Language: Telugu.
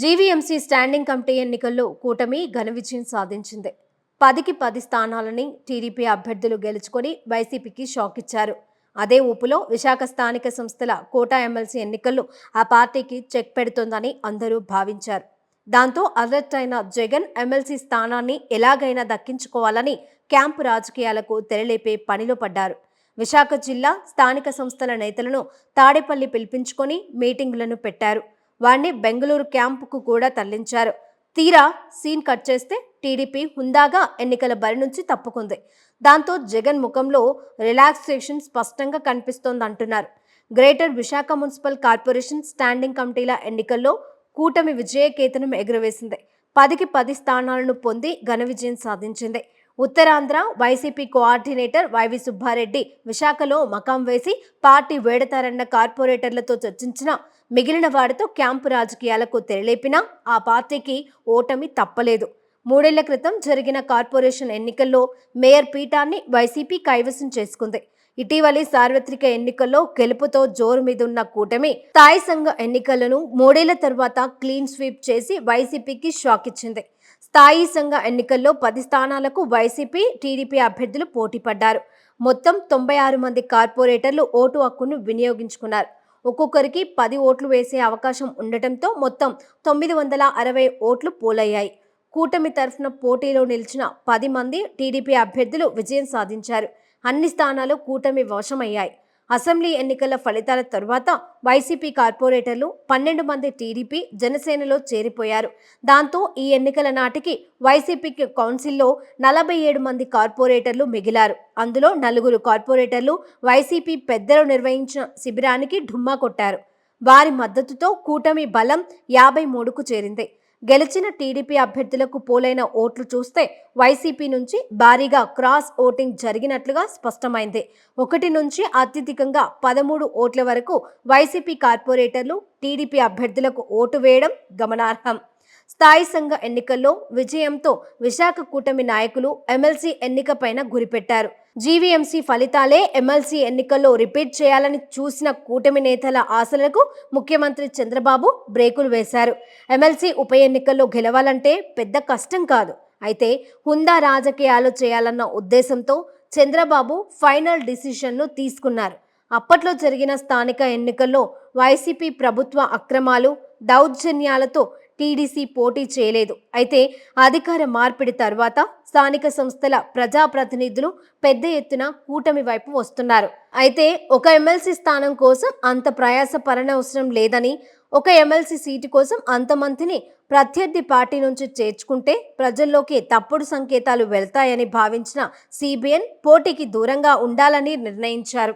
జీవీఎంసీ స్టాండింగ్ కమిటీ ఎన్నికల్లో కూటమి ఘన విజయం సాధించింది. పదికి పది స్థానాలని టీడీపీ అభ్యర్థులు గెలుచుకొని వైసీపీకి షాక్ ఇచ్చారు. అదే ఊపులో విశాఖ స్థానిక సంస్థల కోటా ఎమ్మెల్సీ ఎన్నికల్లో ఆ పార్టీకి చెక్ పెడుతోందని అందరూ భావించారు. దాంతో అలర్ట్ అయిన జగన్ ఎమ్మెల్సీ స్థానాన్ని ఎలాగైనా దక్కించుకోవాలని క్యాంపు రాజకీయాలకు తెరలేపే పనిలో పడ్డారు. విశాఖ జిల్లా స్థానిక సంస్థల నేతలను తాడేపల్లి పిలిపించుకొని మీటింగులను పెట్టారు. వాణ్ణి బెంగళూరు క్యాంపుకు కూడా తరలించారు. తీరా సీన్ కట్ చేస్తే టీడీపీ హుందాగా ఎన్నికల బరి నుంచి తప్పుకుంది. దాంతో జగన్ ముఖంలో రిలాక్సేషన్ స్పష్టంగా కనిపిస్తోందంటున్నారు. Greater Visakha municipal corporation standing కమిటీల ఎన్నికల్లో కూటమి విజయకేతనం ఎగురవేసింది. పదికి పది స్థానాలను పొంది ఘన విజయం సాధించింది. Uttarandhra YCP coordinator YV Subbareddy విశాఖలో మకాం వేసి పార్టీ వేడతారన్న కార్పొరేటర్లతో చర్చించిన మిగిలిన వారితో క్యాంపు రాజకీయాలకు తెరలేపినా ఆ పార్టీకి ఓటమి తప్పలేదు. మూడేళ్ళ క్రితం జరిగిన కార్పొరేషన్ ఎన్నికల్లో మేయర్ పీఠాన్ని వైసీపీ కైవసం చేసుకుంది. ఇటీవలి సార్వత్రిక ఎన్నికల్లో గెలుపుతో జోరు మీదున్న కూటమి స్థాయి సంఘ ఎన్నికలను మూడేళ్ళ తర్వాత క్లీన్ స్వీప్ చేసి వైసీపీకి షాక్ ఇచ్చింది. స్థాయి సంఘ ఎన్నికల్లో పది స్థానాలకు వైసీపీ టీడీపీ అభ్యర్థులు పోటీ పడ్డారు. మొత్తం తొంభై ఆరు మంది కార్పొరేటర్లు ఓటు హక్కును వినియోగించుకున్నారు. ఒక్కొక్కరికి పది ఓట్లు వేసే అవకాశం ఉండటంతో మొత్తం తొమ్మిది వందల అరవై ఓట్లు పోలయ్యాయి. కూటమి తరఫున పోటీలో నిలిచిన పది మంది టీడీపీ అభ్యర్థులు విజయం సాధించారు. అన్ని స్థానాలు కూటమి వశమయ్యాయి. అసెంబ్లీ ఎన్నికల ఫలితాల తరువాత వైసీపీ కార్పొరేటర్లు పన్నెండు మంది టీడీపీ జనసేనలో చేరిపోయారు. దాంతో ఈ ఎన్నికల నాటికి వైసీపీకి కౌన్సిల్లో నలభై ఏడు మంది కార్పొరేటర్లు మిగిలారు. అందులో నలుగురు కార్పొరేటర్లు వైసీపీ పెద్దలు నిర్వహించిన శిబిరానికి ఢుమ్మా కొట్టారు. వారి మద్దతుతో కూటమి బలం యాభై మూడుకు చేరింది. గెలిచిన టీడీపీ అభ్యర్థులకు పోలైన ఓట్లు చూస్తే వైసీపీ నుంచి భారీగా క్రాస్ ఓటింగ్ జరిగినట్లుగా స్పష్టమైంది. ఒకటి నుంచి అత్యధికంగా పదమూడు ఓట్ల వరకు వైసీపీ కార్పొరేటర్లు టీడీపీ అభ్యర్థులకు ఓటు వేయడం గమనార్హం. స్థాయి సంఘ ఎన్నికల్లో విజయంతో విశాఖ కూటమి నాయకులు ఎమ్మెల్సీ ఎన్నికపైన గురిపెట్టారు. జీవీఎంసీ ఫలితాలే ఎమ్మెల్సీ ఎన్నికల్లో రిపీట్ చేయాలని చూసిన కూటమి నేతల ఆశలకు ముఖ్యమంత్రి చంద్రబాబు బ్రేకులు వేశారు. ఎమ్మెల్సీ ఉప ఎన్నికల్లో గెలవాలంటే పెద్ద కష్టం కాదు. అయితే హుందా రాజకీయాలు చేయాలన్న ఉద్దేశంతో చంద్రబాబు ఫైనల్ డిసిషన్ను తీసుకున్నారు. అప్పట్లో జరిగిన స్థానిక ఎన్నికల్లో వైసీపీ ప్రభుత్వ అక్రమాలు దౌర్జన్యాలతో టీడీసీ పోటీ చేయలేదు. అయితే అధికార మార్పిడి తర్వాత స్థానిక సంస్థల ప్రజాప్రతినిధులు పెద్ద ఎత్తున కూటమి వైపు వస్తున్నారు. అయితే ఒక ఎమ్మెల్సీ స్థానం కోసం అంత ప్రయాస పడనవసరం లేదని ఒక ఎమ్మెల్సీ సీటు కోసం అంతమందిని ప్రత్యర్థి పార్టీ నుంచి చేర్చుకుంటే ప్రజల్లోకి తప్పుడు సంకేతాలు వెళ్తాయని భావించిన సిబిఎన్ పోటీకి దూరంగా ఉండాలని నిర్ణయించారు.